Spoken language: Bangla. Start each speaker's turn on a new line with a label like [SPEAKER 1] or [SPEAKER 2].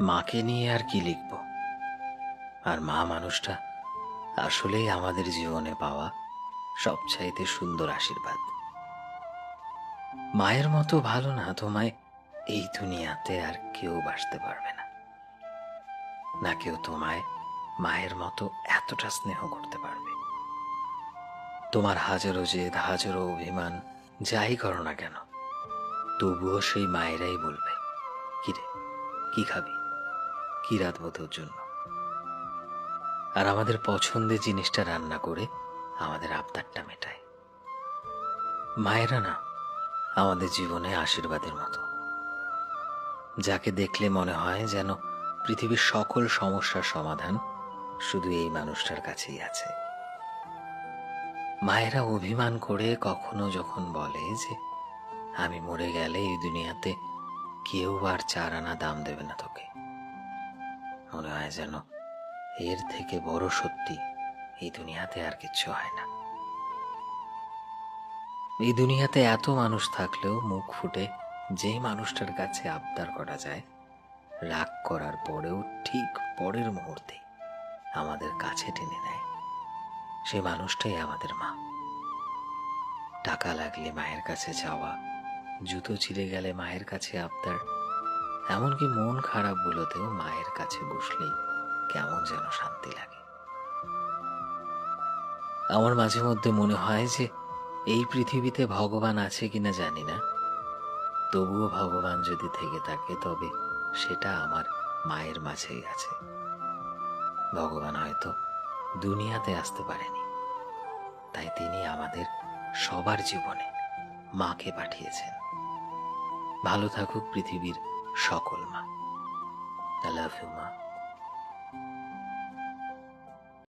[SPEAKER 1] মাকে নিয়ে আর কি লিখব? আর মা মানুষটা আসলেই আমাদের জীবনে পাওয়া সবচাইতে সুন্দর আশীর্বাদ। মায়ের মতো ভালো না তোমায় এই দুনিয়াতে আর কেউ বাসতে পারবে না। না কেউ তোমায় মায়ের মতো এতটা স্নেহ করতে পারবে। তোমার হাজারো জেদ, হাজারো অভিমান, যাই করো না কেন, তবুও সেই মায়েরাই বলবে, কিরে, কি খাবি? কি রাঁধবো জন্য আর আমাদের পছন্দের জিনিসটা রান্না করে আমাদের আবদারটা মেটায়। মায়েরা না, আমাদের জীবনে আশীর্বাদের মতো। যাকে দেখলে মনে হয় যেন পৃথিবীর সকল সমস্যার সমাধান শুধু এই মানুষটার কাছেই আছে। মায়েরা অভিমান করে কখনো যখন বলে যে, আমি মরে গেলে এই দুনিয়াতে কেউ আর চার আনা দাম দেবে না তোকে। মনে হয় যেন এর থেকে বড় সত্যি এই দুনিয়াতে আর কিচ্ছু হয় না। এই দুনিয়াতে এত মানুষ থাকলেও মুখ ফুটে যেই মানুষটার কাছে আবদার করা যায়, রাগ করার পরেও ঠিক পরের মুহূর্তে আমাদের কাছে টেনে নেয়। সে মানুষটাই আমাদের মা। টাকা লাগলে মায়ের কাছে যাওয়া, জুতো ছিঁড়ে গেলে মায়ের কাছে আবদার এমনকি মন খারাপ বলতেও মায়ের কাছে বসলেই কেমন যেন শান্তি লাগে। আমার মাঝে মধ্যে মনে হয় যে এই পৃথিবীতে ভগবান আছে কিনা জানি না। তবুও ভগবান যদি থেকে থাকে, তবে সেটা আমার মায়ের মাঝেই আছে। ভগবান হয়তো দুনিয়াতে আসতে পারেনি। তাই তিনি আমাদের সবার জীবনে মাকে পাঠিয়েছেন। ভালো থাকুক পৃথিবীর সকল মা। আই লাভ ইউ মা।